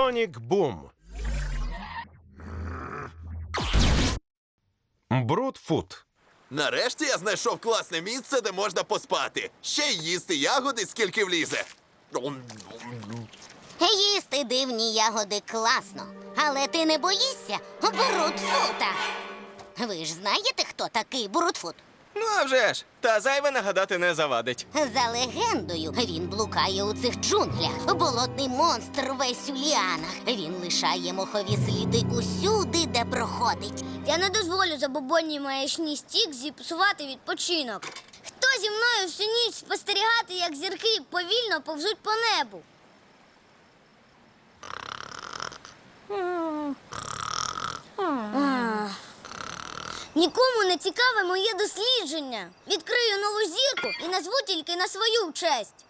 Сонік Бум. Брудфут. Нарешті я знайшов класне місце, де можна поспати. Ще й їсти ягоди, скільки влізе. Їсти дивні ягоди класно, але ти не боїшся Брудфута. Ви ж знаєте, хто такий Брудфут? Ну, а вже ж, та зайве нагадати не завадить. За легендою, він блукає у цих джунглях. Болотний монстр весь у ліанах. Він лишає мохові сліди усюди, де проходить. Я не дозволю забобонній маячні стік зіпсувати відпочинок. Хто зі мною всю ніч спостерігати, як зірки повільно повзуть по небу? Ах. Нікому не цікаве моє дослідження. Відкрию нову зірку і назву тільки на свою честь.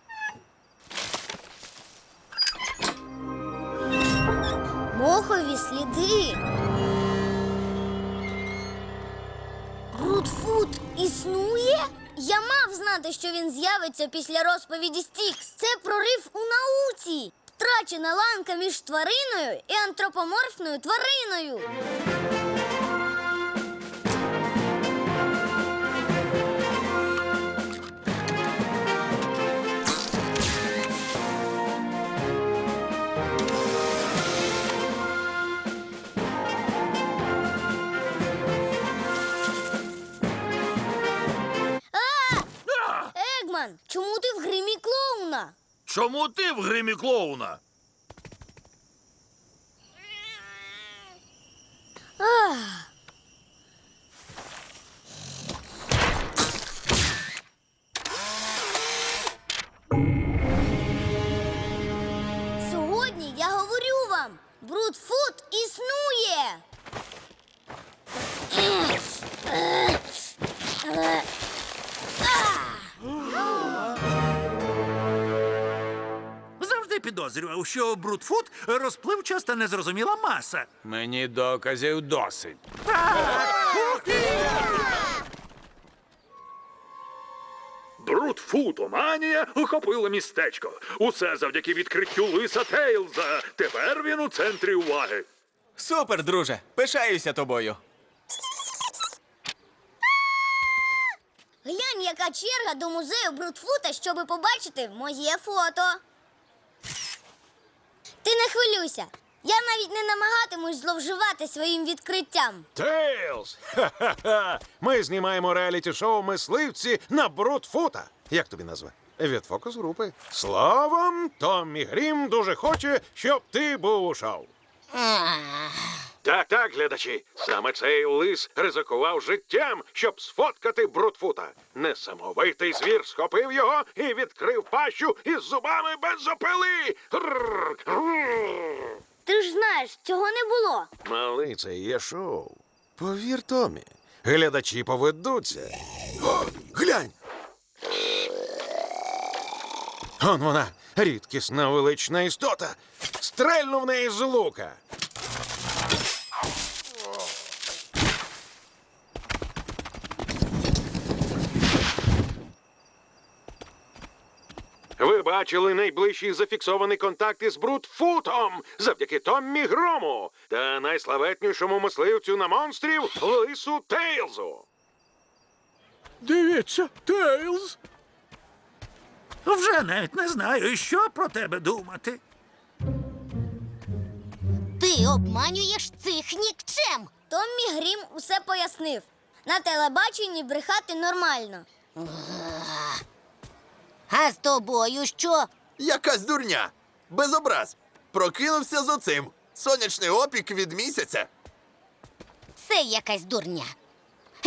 Мохові сліди. Брудфуд існує? Я мав знати, що він з'явиться після розповіді Стікс. Це прорив у науці. Втрачена ланка між твариною і антропоморфною твариною. Чому ти в гримі клоуна? Сьогодні я говорю вам, Брудфуд існує. Підозрював, що Брудфут розпливчаста незрозуміла маса. Мені доказів досить. Брудфутоманія охопила містечко. Усе завдяки відкриттю лиса Тейлза. Тепер він у центрі уваги. Супер, друже! Пишаюся тобою. Глянь, яка черга до музею Брудфута, щоби побачити моє фото. Ти не хвилюйся. Я навіть не намагатимусь зловживати своїм відкриттям. Тейлз! Ха-ха-ха! Ми знімаємо реаліті-шоу мисливці на Брудфута. Як тобі назва? Від фокус групи. Словом, Томмі Грім дуже хоче, щоб ти був у шоу. Так, так, глядачі. Саме цей лис ризикував життям, щоб сфоткати Брудфута. Несамовитий звір схопив його і відкрив пащу із зубами. Грррр, грррр. Ти ж знаєш, цього не було. Малий, це є шоу. Повір, Томі. Глядачі поведуться. О, глянь. Он вона, рідкісна велична істота. Стрельну в неї з лука. Бачили найближчий зафіксований контакт із Брутфутом завдяки Томмі Грому та найславетнішому мисливцю на монстрів Лису Тейлзу. Дивіться, Тейлз. Вже навіть не знаю, що про тебе думати. Ти обманюєш цих нікчем. Томмі Грім усе пояснив. На телебаченні брехати нормально. А з тобою що? Якась дурня. Без образ. Прокинувся з оцим. Сонячний опік від місяця. Це якась дурня.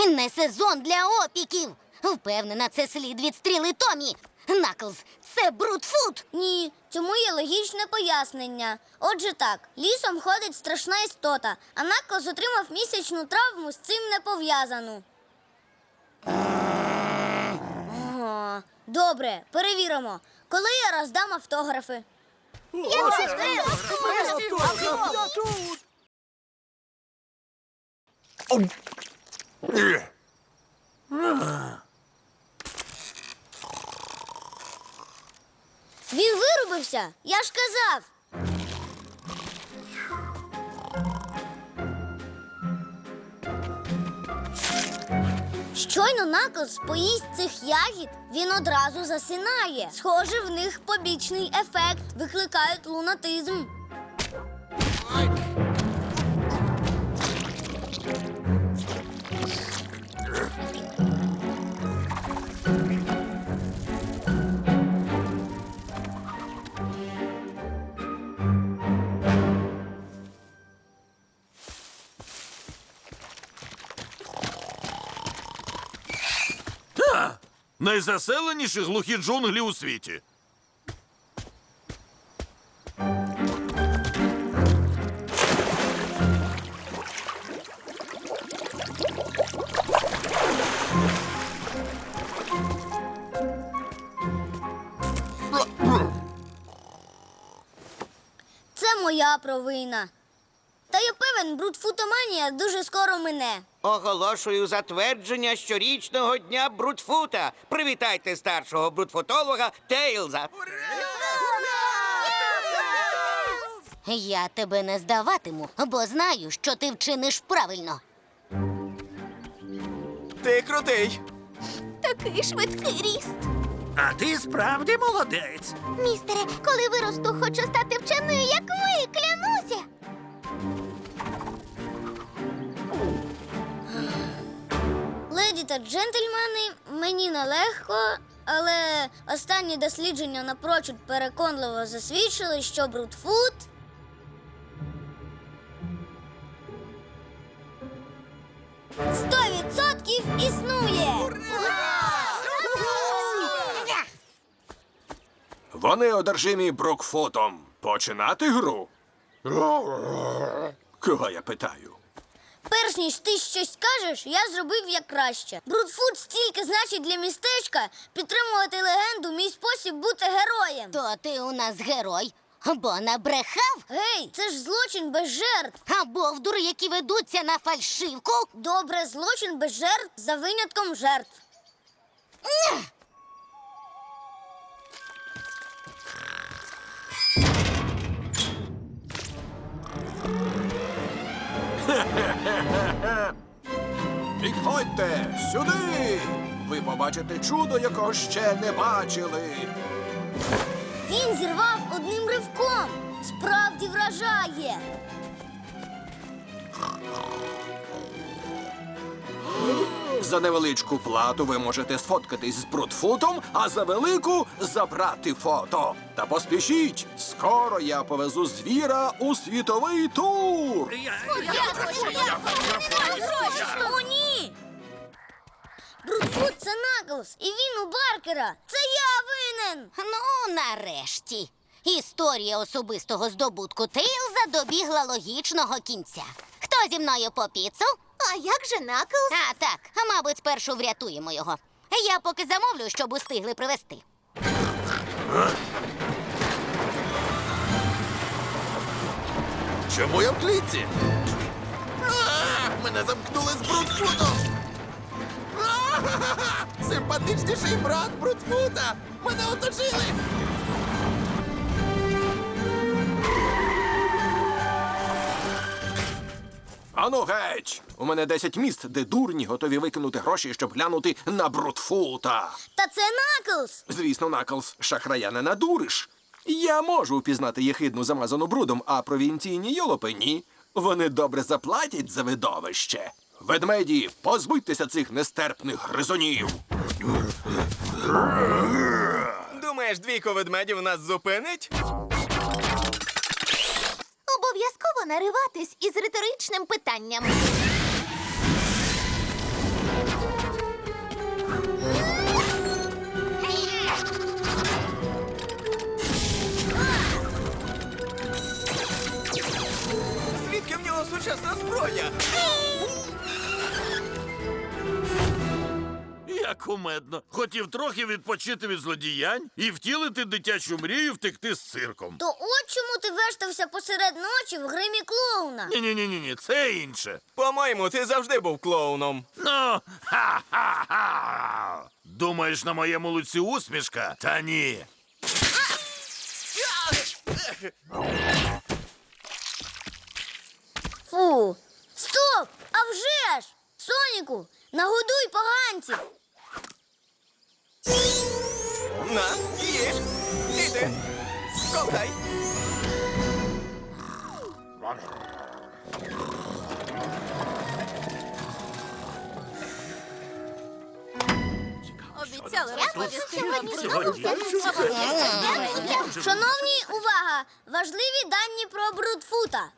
Не сезон для опіків. Впевнена, це слід від стріли Томі. Наклз, це Брудфут. Ні, цьому є логічне пояснення. Отже так, лісом ходить страшна істота, а Наклз отримав місячну травму з цим не пов'язану. Добре, перевіримо. Коли я роздам автографи? Він вирубився, я ж казав. Щойно наказ поїсть цих ягід, він одразу засинає. Схоже, в них побічний ефект викликають лунатизм. Найзаселеніші глухі джунглі у світі. Моя провина. Та я певен, брудфутоманія дуже скоро мине. Оголошую затвердження щорічного дня Брудфута. Привітайте старшого брудфутолога Тейлза. Я тебе не здаватиму, бо знаю, що ти вчиниш правильно. Ти крутий. Такий швидкий ріст. А ти справді молодець. Містере, коли виросту, хочу стати вченою, як ви, та джентльмени, мені нелегко, але останні дослідження напрочуд переконливо засвідчили, що брудфут сто відсотків існує. Вони одержимі Брукфутом. Починати гру. Кого я питаю? Перш ніж ти щось скажеш, я зробив як краще. Брудфут стільки значить для містечка підтримувати легенду мій спосіб бути героєм. То ти у нас герой, бо набрехав, Гей, це ж злочин без жертв. а бовдури, які ведуться на фальшивку. Добре, злочин без жертв за винятком жертв. Підходьте сюди! Ви побачите чудо, якого ще не бачили. Він зірвав одним ривком. Справді вражає. За невеличку плату ви можете сфоткатись з Брудфутом, а за велику забрати фото. Та поспішіть! Скоро я повезу звіра у світовий тур. О, ні! Брудфут це Наклз, і він у Баркера. Це я винен. Ну, нарешті. Історія особистого здобутку Тейлза добігла логічного кінця. Хто зі мною по піцу? А як же Наклз? А так, мабуть, спершу врятуємо його. Я поки замовлю, щоб устигли привезти. Чому я в клітці? А, Мене замкнули з Брудфутом! Симпатичніший брат Брудфута! Мене оточили! Ану геть! У мене 10 місць, де дурні готові викинути гроші, щоб глянути на Брудфута. Та це Наклз. Звісно, Наклз, шахрая не надуриш. Я можу впізнати єхидну замазану брудом, а провінційні йолопи ні. Вони добре заплатять за видовище. Ведмеді, позбудьтеся цих нестерпних гризунів. Думаєш, двійко ведмедів нас зупинить? Обов'язково нариватись із риторичним питанням. Звідки в нього сучасна зброя? Як кумедно. Хотів трохи відпочити від злодіянь і втілити дитячу мрію втекти з цирком. То от чому ти вештався посеред ночі в гримі клоуна. Ні, ні, ні, ні, ні, це інше. По-моєму, ти завжди був клоуном. Ну, ха-ха-ха. Думаєш, на моєму лиці усмішка? Та ні. Фу. Стоп! А вже ж! Соніку, Нагодуй поганців. На, їж. Іди. Ковтай. Шановні, увага! Важливі дані про Брудфута.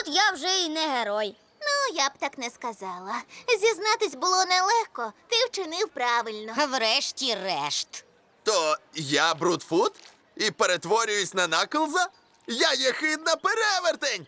От я вже і не герой. Ну, я б так не сказала. Зізнатись було нелегко. Ти вчинив правильно. Врешті-решт. То я Брудфут і перетворююсь на Наклза? Я єхидна перевертень!